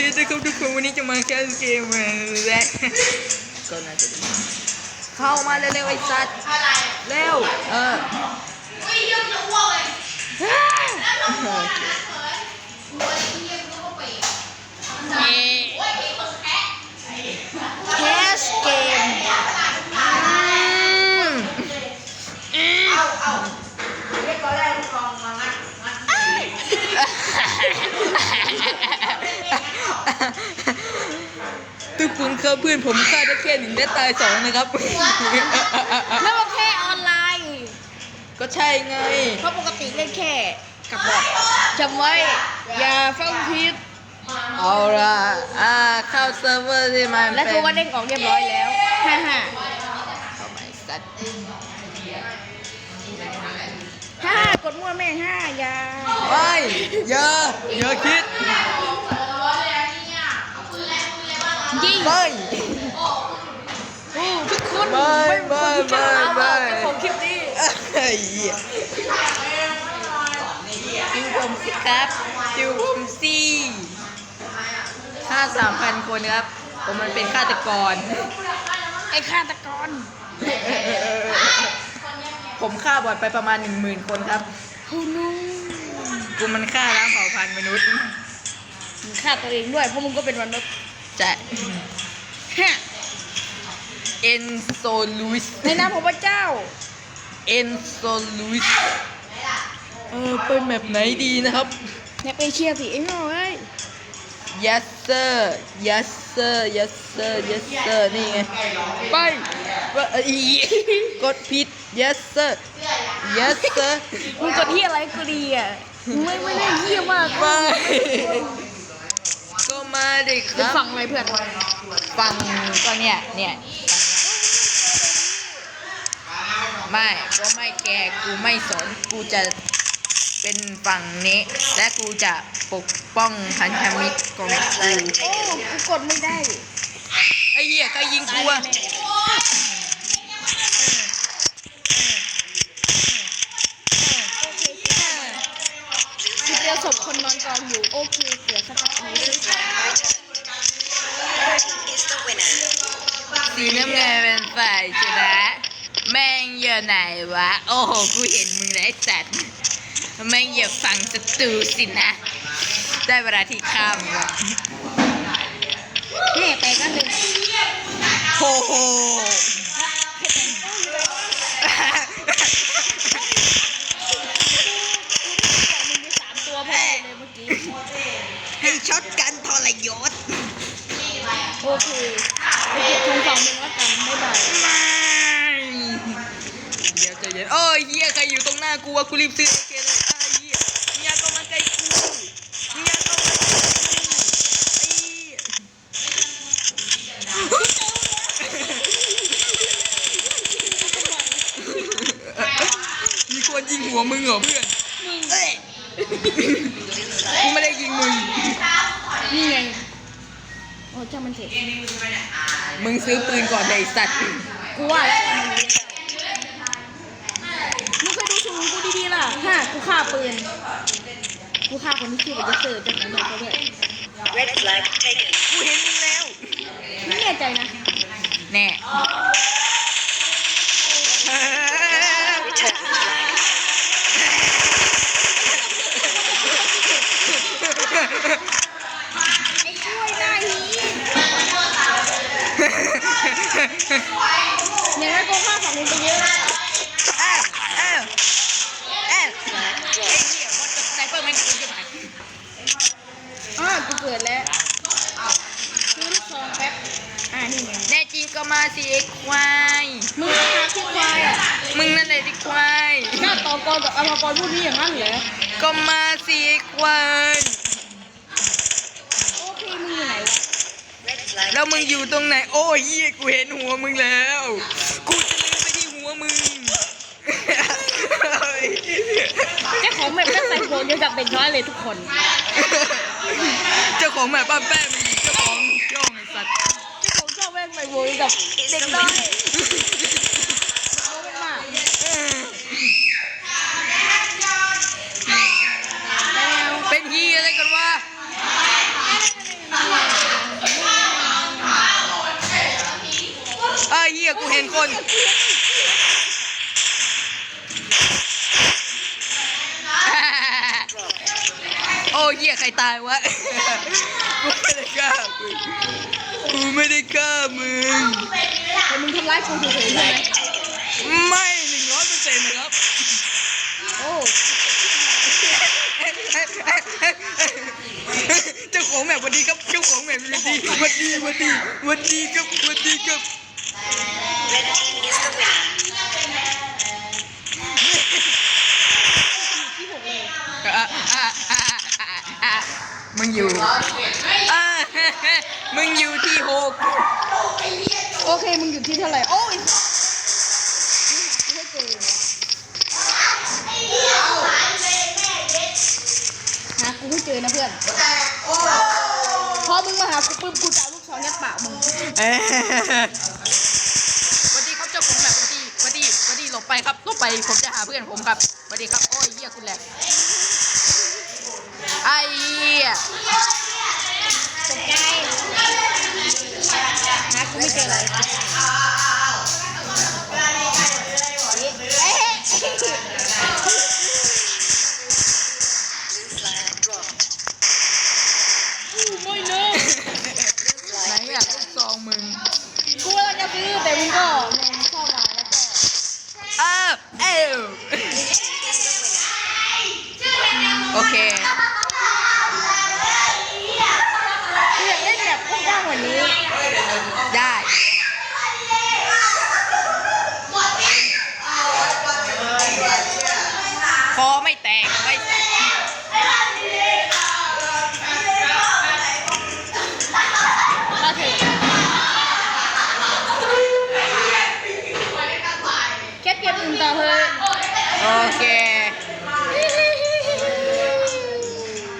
คนะครับทุกคนวันนี้จะมาแคสเกมและก็น่าจะเข้ามาเร็วๆไอ้สัตว์เร็วเออแคสเกมอืม ทุกคนครับเพื่อนผมฆ่าได้แค่หนึ่งและตายสองนะครับ แล้วก็แค่ออนไลน์ ก็ใช่ไง เพราะปกติเล่นแค่กับบอทจำไว้อย่าฟังผิดเอาละอ่าเข้าเซิร์ฟเวอร์ที่มันและเป็นตัวก็เด้งออกเรียบร้อยแล้วฮ่าฮ่าเข้าไปสัตว์ฮ่ากดมั่วแม่งฮ่าอย่าไม่อย่าอย่าคิด ยิง ไม่ ทุกคนไม่ไม่ไม่ไม่ ของคลิปนี้ไอ้เหี้ยดูผมสิครับดูผมสิฆ่าสามพันคนครับ ผมมันเป็นฆาตกร ไอ้ฆาตกร ผมฆ่าบอดไปประมาณหนึ่งหมื่นคนครับโอ้โนกูมันฆ่าล้างเผ่าพันธุ์มนุษย์ มึงฆ่าตัวเองด้วยเพราะมึงก็เป็นมนุษย์ จะฮ่าเอ็นโซลูสในนามของพระเจ้า เอ็นโซลูสเออเป็นแบบไหนดีนะครับเนี่ยไปเชียร์สิไอ้หน่อย yes sir yes sir yes sir yes sir นี่ไง ไปว่าเอ้ยกดผิด yes sir yes sir มึงกดที่อะไรก็ดีอะมึงไม่ไม่ได้เยี่ยมมากไม่ก็ มาดิคเดี๋ยวรับฟังอะไรเพื่อนฟังก็เนี่ยเนี่ยไม่ก็ไม่แกกูไม่สน กูจะเป็นฝั่งนี้ และกูจะปกป้องพันธมิตรของกูโอ้กูกดไม่ได้ ไอ้เหี้ยใครยิงกูอะคิดเดียวศ พคนนอนกองอยู่โอเคเสียสักทีซื้อของสีน้ำเงินเป็นฝ่ายชนะแม่งอยู่ไหนวะ โอ้โห กูเห็นมึงแล้วไอ้สัตว์แม่งอย่าฟังศัตรูสินะ ได้เวลาที่ข้ามแล้วแม่แตกกันเลยโอ้โห มึงมีสามตัวพอเลยเมื่อกี้ ให้ ช็อตกันทรยศโอเคไปเก็บทุนสองมึงแล้วกันบ๊ายบายไม่เดี๋ยวใจเย็นโอ้ยเฮียใครอยู่ตรงหน้ากูวะกูรีบซื้อโอเคเลยไอ้เฮียมึงอยาเข้ามาใกล้กูมึงอยาเข้ามาใกล้กูไอ้เหี้ยมีคนยิงหัวมึงเหรอเพื่อนเอ้ย กูไม่ได้ยิงมึง นี่ไง โอ้ช่างมันเถอะมึงซื้อปืนก่อนเลยไอ้สัตว์ กูว่าแล้วมึงเคยดูชูกูดีๆล่ะฮะกูฆ่าปืน กูฆ่าคนที่ชื่อว่าเจสเซอร์จากนั้นเลยก็ด้วย Red flag taken. กูเห็นมึงแล้ว ไม่แน่ใจนะ แน่ Return flag. ไอ้ช่วยได้หี อย่างนั้นกูฆ่าฝั่งมึงไปเยอะอ้าวอ้าวอ้าวไอ้เหี้ยว่าจะสไนเปอร์แม่งกูจะไหนอ่ากูเกิดแล้วซื้อลูกซองแป๊บอ่านี่ไงแน่จริงก็มาสิไอ้ควายมึงราคาที่ควายอะมึงนั่นแหละที่ควายหน้าตอกรกับอภากรพูดนี้อย่างนั้นเหรอก็มาสิไอ้ควาย โอเคมึงอยู่ไหนวะ Red flag แล้วมึงอยู่ตรงไหน โอ้ยเหี้ยกูเห็นหัวมึงแล้ว กูจะลืมไปที่หัวมึงเจ้าของแมปก็ใส่โผล่เดียวกับเด็กน้อยเลยทุกคน เจ้าของแม่บ้านแป้งมีเจ้าของย่องไอ้สัตว์เจ้าของชอบแม่งใส่โผล่เดียวกับเด็กน้อยโอ้มากแล้ว เป็นเฮียอะไรกันวะ เยกูเห็นคนโอ้เหี้ยใครตายวะกูไม่ได้ฆ่ามึงกูไม่ได้ฆ่ามึงแต่มึงทำร้ายกูเฉยๆใช่ไหมไม่หนึ่งร้อยเปอร์เซ็นต์นะครับโอ้เจ้าของแมปวันดีครับเจ้าของแมปวันดีวันดีวันดีวันดีครับวันดีครับ Red team is the winner. ที่หกเลยอะอะอะอะอะมึงอยู่อะมึงอยู่ที่หกโอเค มึงอยู่ที่เท่าไหร่ โอ้ยมึงหากูให้เจอหากูให้เจอนะเพื่อนพอมึงมาหากูปุ๊บกูจะเอาลูกศรยัดปากมึง เอ้ย หลบไปครับหลบไปผมจะหาเพื่อนผมครับสวัสดีครับโอ้ยเหี้ยคุณแหลกไอ้เหี้ยตกใจหากูไม่เจอเลยเโ